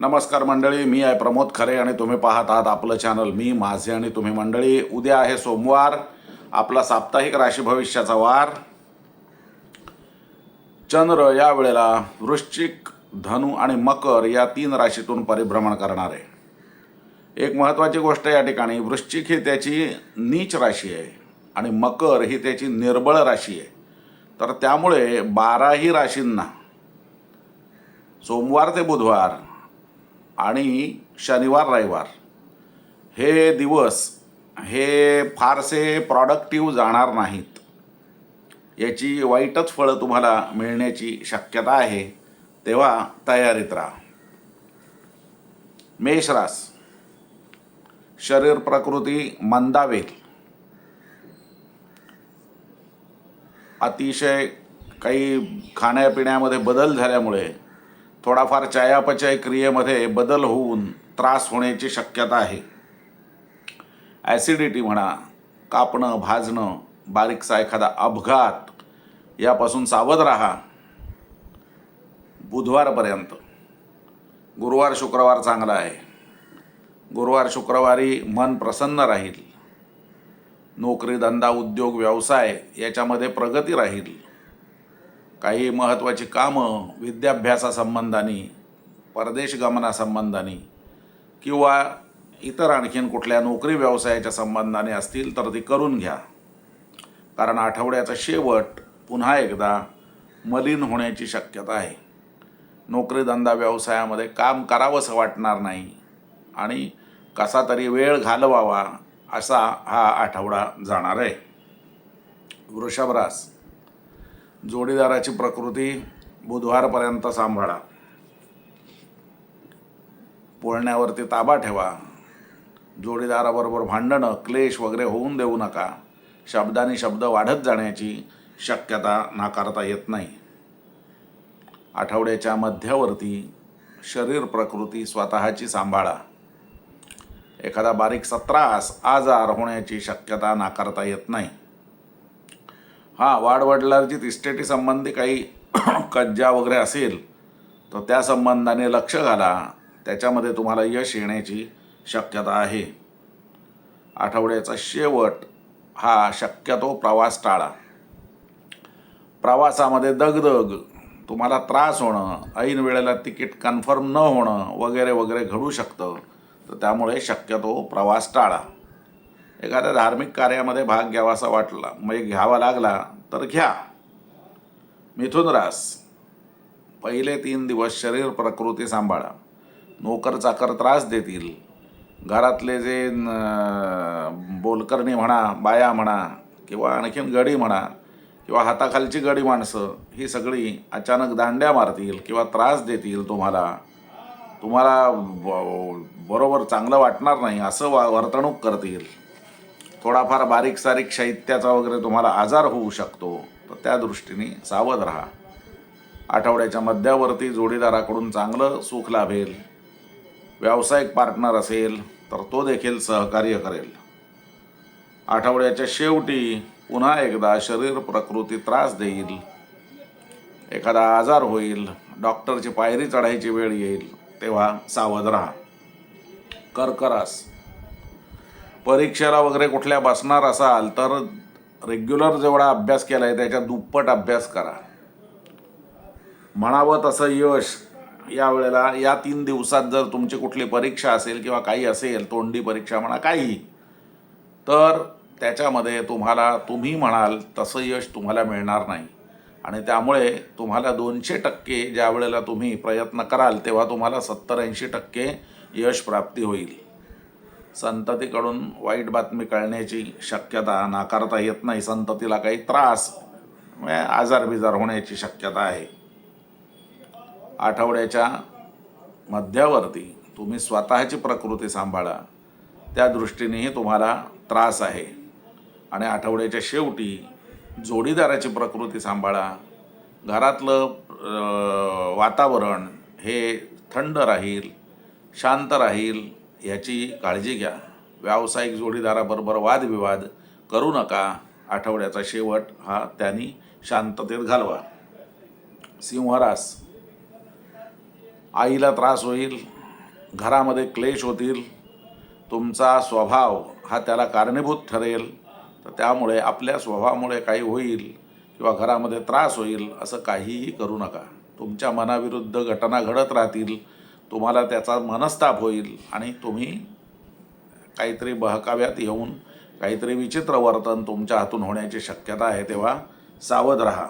नमस्कार मंडळी मी आहे प्रमोद खरे आणि तुम्ही पाहत आहात आपलं चॅनल मी माझे आणि तुम्ही मंडळी उद्या आहे सोमवार आपला साप्ताहिक राशी भविष्याचा वार. चंद्र या वेळेला वृश्चिक धनु आणि मकर या तीन राशीतून परिभ्रमण करणार आहे. एक महत्त्वाची गोष्ट या ठिकाणी वृश्चिक ही त्याची नीच राशी आहे आणि मकर ही त्याची निर्बळ राशी आहे. तर त्यामुळे बाराही राशींना सोमवार ते बुधवार आणि शनिवार रविवार. हे दिवस हे फारसे प्रॉडक्टिव्ह जाणार नाहीत. याची वाईटच फळं तुम्हाला मिळण्याची शक्यता आहे. तेव्हा तयारीत राहा. मेषरास शरीर प्रकृती मंदावेल. अतिशय काही खाण्यापिण्यामध्ये बदल झाल्यामुळे थोडाफार चयापचय क्रियेमध्ये बदल होऊन त्रास होण्याची शक्यता आहे. ॲसिडिटी म्हणा कापणं भाजणं बारीकसा एखादा अपघात यापासून सावध राहा. बुधवारपर्यंत. गुरुवार शुक्रवार चांगला आहे. गुरुवार शुक्रवारी मन प्रसन्न राहील. नोकरी धंदा उद्योग व्यवसाय याच्यामध्ये प्रगती राहील. काही महत्त्वाची कामं विद्याभ्यासासंबंधाने परदेश गमनासंबंधाने किंवा इतर आणखीन कुठल्या नोकरी व्यवसायाच्या संबंधाने असतील तर ती करून घ्या. कारण आठवड्याचा शेवट पुन्हा एकदा मलिन होण्याची शक्यता आहे. नोकरीधंदा व्यवसायामध्ये काम करावंसं वाटणार नाही आणि कसा तरी वेळ घालवावा असा हा आठवडा जाणार आहे. वृषभ रास जोडीदाराची प्रकृती बुधवारपर्यंत सांभाळा. पोळण्यावरती ताबा ठेवा. जोडीदाराबरोबर भांडणं क्लेश वगैरे होऊन देऊ नका. शब्दाने शब्द वाढत जाण्याची शक्यता नाकारता येत नाही. आठवड्याच्या मध्यावरती शरीर प्रकृती स्वतःची सांभाळा. एखादा बारीकसा त्रास आजार होण्याची शक्यता नाकारता येत नाही. हां वाडवडिलांची इस्टेटी संबंधी काही कज्जा वगैरे असेल तर त्या संबंधाने लक्ष घाला. त्याच्यामध्ये तुम्हाला यश येण्याची शक्यता आहे. आठवड्याचा शेवट हा शक्यतो प्रवास टाळा. प्रवासामध्ये दगदग तुम्हाला त्रास होणं ऐन वेळेला तिकीट कन्फर्म न होणं वगैरे वगैरे घडू शकतं. तर त्यामुळे शक्यतो प्रवास टाळा. एखाद्या धार्मिक कार्यामध्ये भाग घ्यावासा वाटला म्हणजे घ्यावा लागला तर घ्या. मिथुन रास पहिले तीन दिवस शरीर प्रकृती सांभाळा. नोकर चाकर त्रास देतील. घरातले जे न- बोलकर्णी म्हणा बाया म्हणा किंवा आणखीन गडी म्हणा किंवा हाताखालची गडी माणसं ही सगळी अचानक दांड्या मारतील किंवा त्रास देतील तुम्हाला. तुम्हाला ब- बरोबर चांगलं वाटणार नाही असं वा वर्तणूक करतील. थोडाफार बारीक सारीक शैत्याचा वगैरे तुम्हाला आजार होऊ शकतो. तर त्या दृष्टीने सावध राहा. आठवड्याच्या मध्यावरती जोडीदाराकडून चांगलं सुख लाभेल. व्यावसायिक पार्टनर असेल तर तो देखील सहकार्य करेल. आठवड्याच्या शेवटी पुन्हा एकदा शरीर प्रकृती त्रास देईल. एखादा आजार होईल डॉक्टरची पायरी चढायची वेळ येईल तेव्हा सावध राहा. कर्करास परीक्षेला वगैरे कुठल्या बसणार असाल तर रेग्युलर जेवढा अभ्यास केला आहे त्याच्या दुप्पट अभ्यास करा. म्हणावं तसं यश या वेळेला या तीन दिवसात जर तुमची कुठली परीक्षा असेल किंवा काही असेल तोंडी परीक्षा म्हणा काही तर त्याच्यामध्ये तुम्हाला तुम्ही म्हणाल तसं यश तुम्हाला मिळणार नाही. आणि त्यामुळे तुम्हाला दोनशे टक्के ज्या वेळेला तुम्ही प्रयत्न कराल तेव्हा तुम्हाला सत्तर ऐंशी टक्के यश प्राप्ती होईल. संततीकडून वाईट बातमी कळण्याची शक्यता नाकारता येत नाही. संततीला काही त्रास म्हणजे आजार बिजार होण्याची शक्यता आहे. आठवड्याच्या मध्यावरती तुम्ही स्वतःची प्रकृती सांभाळा. त्या दृष्टीनेही तुम्हाला त्रास आहे. आणि आठवड्याच्या शेवटी जोडीदाराची प्रकृती सांभाळा. घरातलं वातावरण हे थंड राहील शांत राहील याची काळजी घ्या. व्यावसायिक जोडीदाराबरोबर वादविवाद करू नका. आठवड्याचा शेवट हा त्यांनी शांततेत घालवा. सिंहरास. आईला त्रास होईल. घरामध्ये क्लेश होतील. तुमचा स्वभाव हा त्याला कारणीभूत ठरेल. तर त्यामुळे आपल्या स्वभावामुळे काही होईल किंवा घरामध्ये त्रास होईल असं काहीही करू नका. तुमच्या मनाविरुद्ध घटना घडत राहतील. तुम्हाला त्याचा मनस्ताप होईल आणि तुम्ही काहीतरी बहकाव्यात येऊन काहीतरी विचित्र वर्तन तुमच्या हातून होण्याची शक्यता आहे तेव्हा सावध राहा.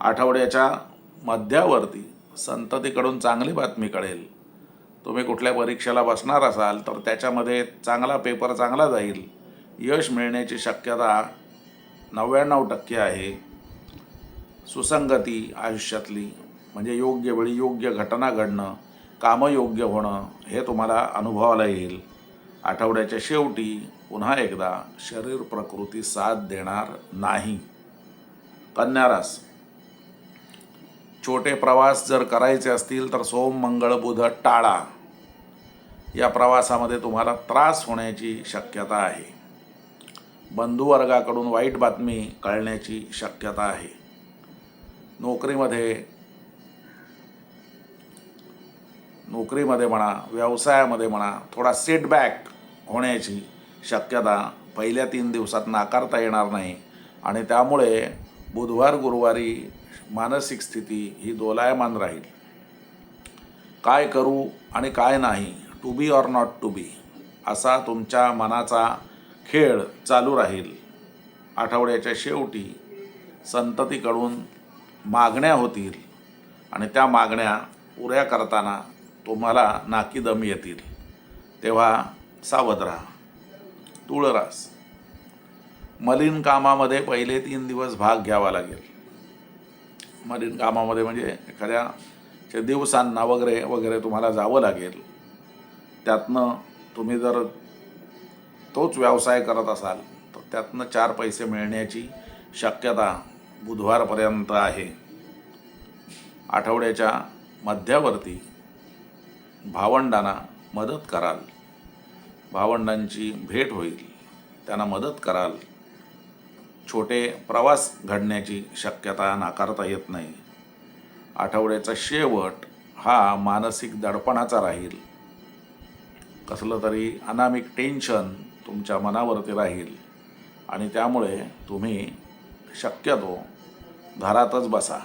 आठवड्याच्या मध्यावरती संततीकडून चांगली बातमी कळेल. तुम्ही कुठल्या परीक्षेला बसणार असाल तर त्याच्यामध्ये चांगला पेपर चांगला जाईल. यश मिळण्याची शक्यता नव्याण्णव टक्के आहे. सुसंगती आयुष्यातली म्हणजे योग्य वेळी योग्य घटना घडणं कामं योग्य होणं हे तुम्हाला अनुभवाला येईल. आठवड्याच्या शेवटी पुन्हा एकदा शरीर प्रकृती साथ देणार नाही. कन्यारास छोटे प्रवास जर करायचे असतील तर सोम मंगळ बुध टाळा या प्रवासामध्ये तुम्हाला त्रास होण्याची शक्यता आहे. बंधुवर्गाकडून वाईट बातमी कळण्याची शक्यता आहे. नोकरीमध्ये नोकरीमध्ये म्हणा व्यवसायामध्ये म्हणा थोडा सेटबॅक होण्याची शक्यता पहिल्या तीन दिवसात नाकारता येणार नाही. आणि त्यामुळे बुधवार गुरुवारी मानसिक स्थिती ही दोलायमान राहील. काय करू आणि काय नाही to be or not to be असा तुमच्या मनाचा खेळ चालू राहील. आठवड्याच्या शेवटी संततीकडून मागण्या होतील. आणि त्या मागण्या पुऱ्या करताना तुम्हाला नाकी दम येतील. तेव्हा सावध राहा. तुळरास मलिन कामामध्ये पहिले तीन दिवस भाग घ्यावा लागेल. मलिन कामामध्ये म्हणजे एखाद्या दिवसांना वगैरे वगैरे तुम्हाला जावं लागेल. त्यातनं तुम्ही जर तोच व्यवसाय करत असाल तर त्यातनं चार पैसे मिळण्याची शक्यता बुधवारपर्यंत आहे. आठवड्याच्या मध्यावरती भावंडांना मदत कराल. भावंडांची भेट होईल. त्यांना मदत कराल. छोटे प्रवास घडण्याची शक्यता नाकारता येत नाही. आठवड्याचा शेवट हा मानसिक दडपणाचा राहील. कसलं तरी अनामिक टेन्शन तुमच्या मनावरती राहील आणि त्यामुळे तुम्ही शक्यतो घरातच बसा.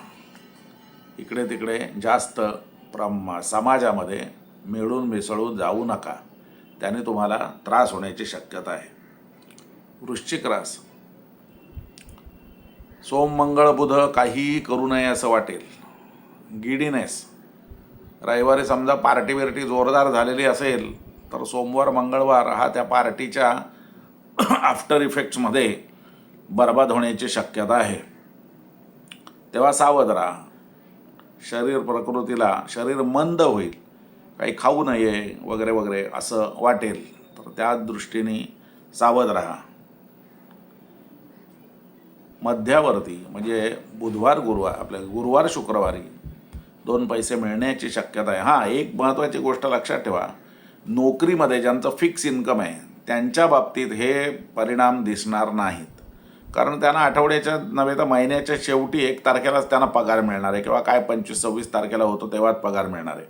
इकडे तिकडे जास्त प्रमा समाजामध्ये मिळून मिसळून जाऊ नका. त्याने तुम्हाला त्रास होण्याची शक्यता आहे. वृश्चिक रास. सोम मंगळ बुध काहीही करू नये असं वाटेल. गिडीनेस. रविवारी समजा पार्टी बिर्टी जोरदार झालेली असेल तर सोमवार मंगळवार हा त्या पार्टीच्या आफ्टर इफेक्ट्समध्ये बर्बाद होण्याची शक्यता आहे. तेव्हा सावध राहा. शरीर प्रकृतीला शरीर मंद होईल. काही खाऊ नये वगैरे वगैरे असं वाटेल. तर त्या दृष्टीने सावध राहा. मध्यावरती म्हणजे बुधवार गुरुवार आपल्या गुरुवार शुक्रवारी दोन पैसे मिळण्याची शक्यता आहे. हां एक महत्त्वाची गोष्ट लक्षात ठेवा. नोकरीमध्ये ज्यांचं फिक्स इन्कम आहे त्यांच्या बाबतीत हे परिणाम दिसणार नाहीत. कारण त्यांना आठवड्याच्या नव्हे तर महिन्याच्या शेवटी एक तारखेलाच त्यांना पगार मिळणार आहे किंवा काय पंचवीस सव्वीस तारखेला होतो तेव्हाच पगार मिळणार आहे.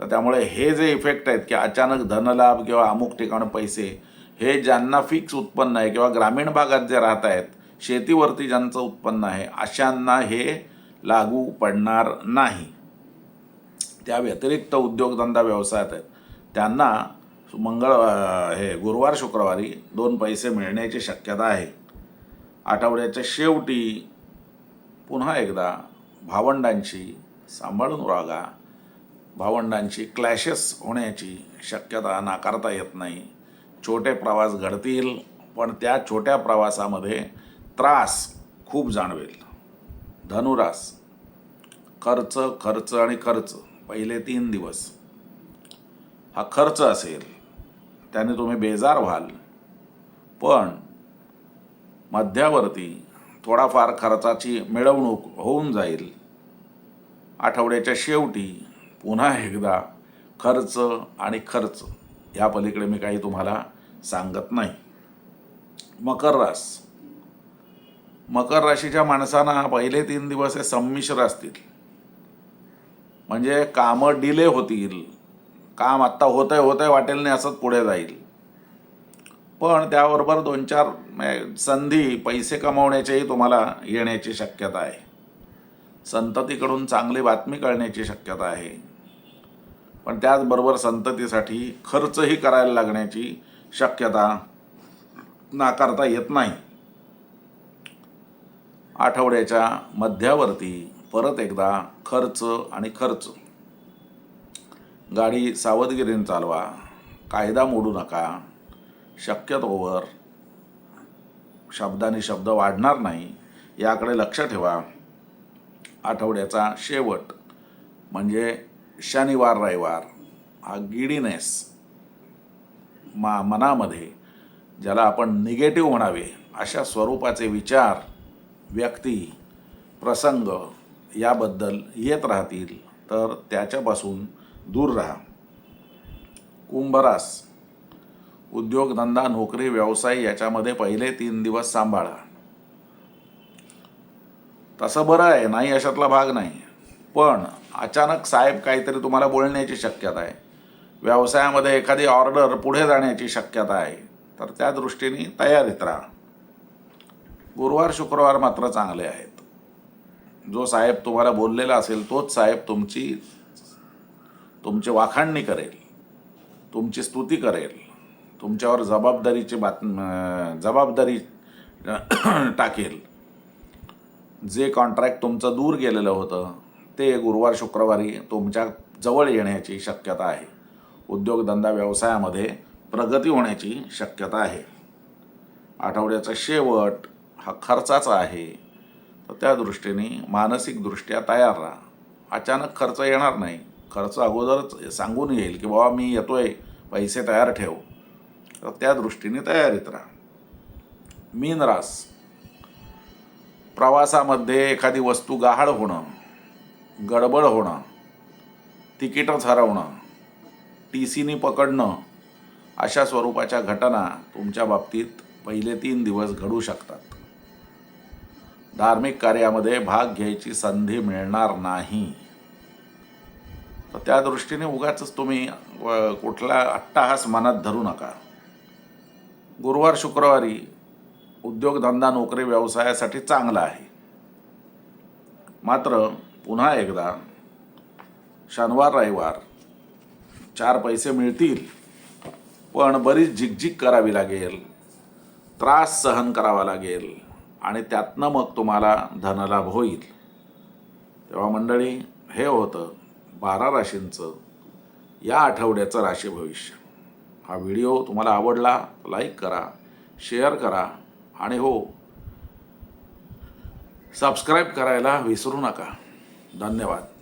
तर त्यामुळे हे जे इफेक्ट आहेत की अचानक धनलाभ किंवा अमुक ठिकाणं पैसे हे ज्यांना फिक्स उत्पन्न आहे किंवा ग्रामीण भागात जे राहत आहेत शेतीवरती ज्यांचं उत्पन्न आहे अशांना हे लागू पडणार नाही. त्या व्यतिरिक्त उद्योगधंदा व्यवसायात आहेत. त्यांना मंगळ हे गुरुवार शुक्रवारी दोन पैसे मिळण्याची शक्यता आहे. आठवड्याच्या शेवटी पुन्हा एकदा भावंडांशी सांभाळून रागा भावंडांची क्लॅशेस होण्याची शक्यता नाकारता येत नाही. छोटे प्रवास घडतील पण त्या छोट्या प्रवासामध्ये त्रास खूप जाणवेल. धनुरास. खर्च खर्च आणि खर्च. पहिले तीन दिवस. हा खर्च असेल त्याने तुम्ही बेजार व्हाल. पण मध्यावरती थोडाफार खर्चाची मिळवणूक होऊन जाईल. आठवड्याच्या शेवटी पुन्हा एकदा खर्च आणि खर्च या पलीकडे मी काही तुम्हाला सांगत नाही. मकर रास. मकर राशीच्या माणसांना पहिले तीन दिवस हे संमिश्र असतील. म्हणजे कामं डिले होतील. काम आत्ता होतंय होतंय वाटेल नाही असंच पुढे जाईल. पण त्याबरोबर दोन चार म्हणजे संधी पैसे कमावण्याचीही तुम्हाला येण्याची शक्यता आहे. संततीकडून चांगली बातमी कळण्याची शक्यता आहे. पण त्याचबरोबर संततीसाठी खर्चही करायला लागण्याची शक्यता नाकारता येत नाही. आठवड्याच्या मध्यावरती परत एकदा खर्च आणि खर्च. गाडी सावधगिरीने चालवा कायदा मोडू नका शक्यतोवर शब्दाने शब्द वाढणार नाही याकडे लक्ष ठेवा. आठवड्याचा शेवट म्हणजे शनिवार रविवार हा गिडीनेस मा मनामध्ये ज्याला आपण निगेटिव्ह म्हणावे अशा स्वरूपाचे विचार व्यक्ती प्रसंग याबद्दल येत राहतील तर त्याच्यापासून दूर राहा. कुंभरास उद्योगधंदा नोकरी व्यवसाय याच्यामध्ये पहिले तीन दिवस सांभाळा. तसं बरं आहे नाही अशातला भाग नाही. पण अचानक साहेब काहीतरी तुम्हाला बोलण्याची शक्यता आहे. व्यवसायामध्ये एखादी ऑर्डर पुढे जाण्याची शक्यता आहे. तर त्या दृष्टीने तयारीत राहा. गुरुवार शुक्रवार मात्र चांगले आहेत. जो साहेब तुम्हाला बोललेला असेल तोच साहेब तुमची तुमची वाखाणणी करेल. तुमची स्तुती करेल. तुमच्यावर जबाबदारीची बात जबाबदारी टाकेल. जे कॉन्ट्रॅक्ट तुमचं दूर गेलेलं होतं ते गुरुवार शुक्रवारी तुमच्या जवळ येण्याची शक्यता आहे. उद्योगधंदा व्यवसायामध्ये प्रगती होण्याची शक्यता आहे. आठवड्याचा शेवट हा खर्चाचा आहे. तर त्या दृष्टीने मानसिकदृष्ट्या तयार राहा. अचानक खर्च येणार नाही. खर्च अगोदरच सांगून येईल की बाबा मी येतोय. पैसे तयार ठेव. तर त्या दृष्टीने तयारीत राहा. मीन रास. प्रवासामध्ये एखादी वस्तू गहाळ होणं गडबड होणं तिकीटच हरवणं टी सीनी पकडणं. अशा स्वरूपाच्या घटना तुमच्या बाबतीत पहिले तीन दिवस घडू शकतात. धार्मिक कार्यामध्ये भाग घ्यायची संधी मिळणार नाही. तर त्या दृष्टीने उगाच तुम्ही कुठला अट्टाहास मनात धरू नका. गुरुवार शुक्रवारी उद्योगधंदा नोकरी व्यवसायासाठी चांगला आहे. मात्र पुन्हा एकदा शनिवार रविवार चार पैसे मिळतील पण बरीच झिकझिक करावी लागेल त्रास सहन करावा लागेल आणि त्यातनं मग तुम्हाला धनलाभ होईल. तेव्हा मंडळी हे होतं बारा राशींचं या आठवड्याचं राशी भविष्य. हा व्हिडिओ तुम्हाला आवडला लाईक करा शेअर करा आणि हो सबस्क्राईब करायला विसरू नका. धन्यवाद.